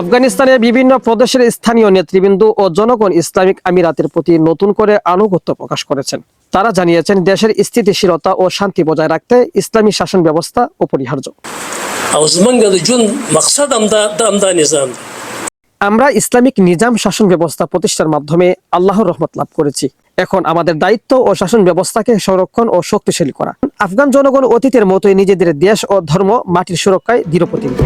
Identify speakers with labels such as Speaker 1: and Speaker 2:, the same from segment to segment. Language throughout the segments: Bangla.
Speaker 1: আফগানিস্তানের বিভিন্ন প্রদেশের স্থানীয় নেতৃবৃন্দ ও জনগণ ইসলামিক আমিরাতের প্রতি নতুন করে আনুগত্য প্রকাশ করেছেন। তারা জানিয়েছেন, দেশের স্থিতিশীলতা ও শান্তি বজায় রাখতে ইসলামী শাসন ব্যবস্থা অপরিহার্য। আমরা ইসলামিক নিজাম শাসন ব্যবস্থা প্রতিষ্ঠার মাধ্যমে আল্লাহর রহমত লাভ করেছি। এখন আমাদের দায়িত্ব ও শাসন ব্যবস্থাকে সংরক্ষণ ও শক্তিশালী করা। আফগান জনগণ অতীতের মতোই নিজেদের দেশ ও ধর্ম মাটির সুরক্ষায় দৃঢ় প্রতিজ্ঞ।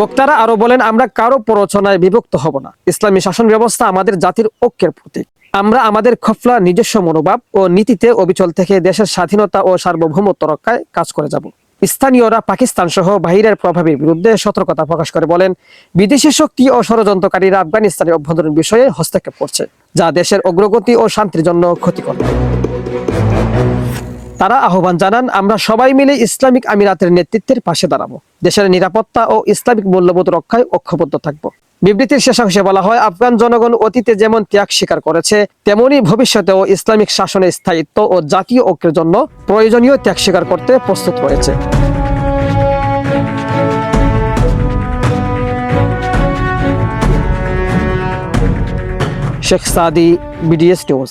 Speaker 1: বক্তারা আরও বলেন, আমরা কারও প্ররোচনায় বিভক্ত হব না। ইসলামী শাসন ব্যবস্থা আমাদের জাতির ঐক্যের প্রতীক। আমরা আমাদের খফলা নিজস্ব মনোভাব ও নীতিতে অবিচল থেকে দেশের স্বাধীনতা ও সার্বভৌমত্ব রক্ষায় কাজ করে যাব। স্থানীয়রা পাকিস্তান সহ বাহিরের প্রভাবের বিরুদ্ধে সতর্কতা প্রকাশ করে বলেন, বিদেশি শক্তি ও ষড়যন্ত্রকারীরা আফগানিস্তানের অভ্যন্তরীণ বিষয়ে হস্তক্ষেপ করছে, যা দেশের অগ্রগতি ও শান্তির জন্য ক্ষতিকর। তারা আহ্বান জানান, আমরা সবাই মিলে ইসলামিক আমিরাতের নেতৃত্বের পাশে দাঁড়াবো। দেশের নিরাপত্তা ও ইসলামিক মূল্যবোধ রক্ষায় ঐক্যবদ্ধ থাকব। বিবৃতির শেষাংশে বলা হয়, আফগান জনগণ অতীতে যেমন ত্যাগ স্বীকার করেছে, তেমনি ভবিষ্যতেও ইসলামিক শাসনের স্থায়িত্ব ও জাতীয় ঐক্যের জন্য প্রয়োজনীয় ত্যাগ স্বীকার করতে প্রস্তুত রয়েছে। Sheikh Sadi, BDS news.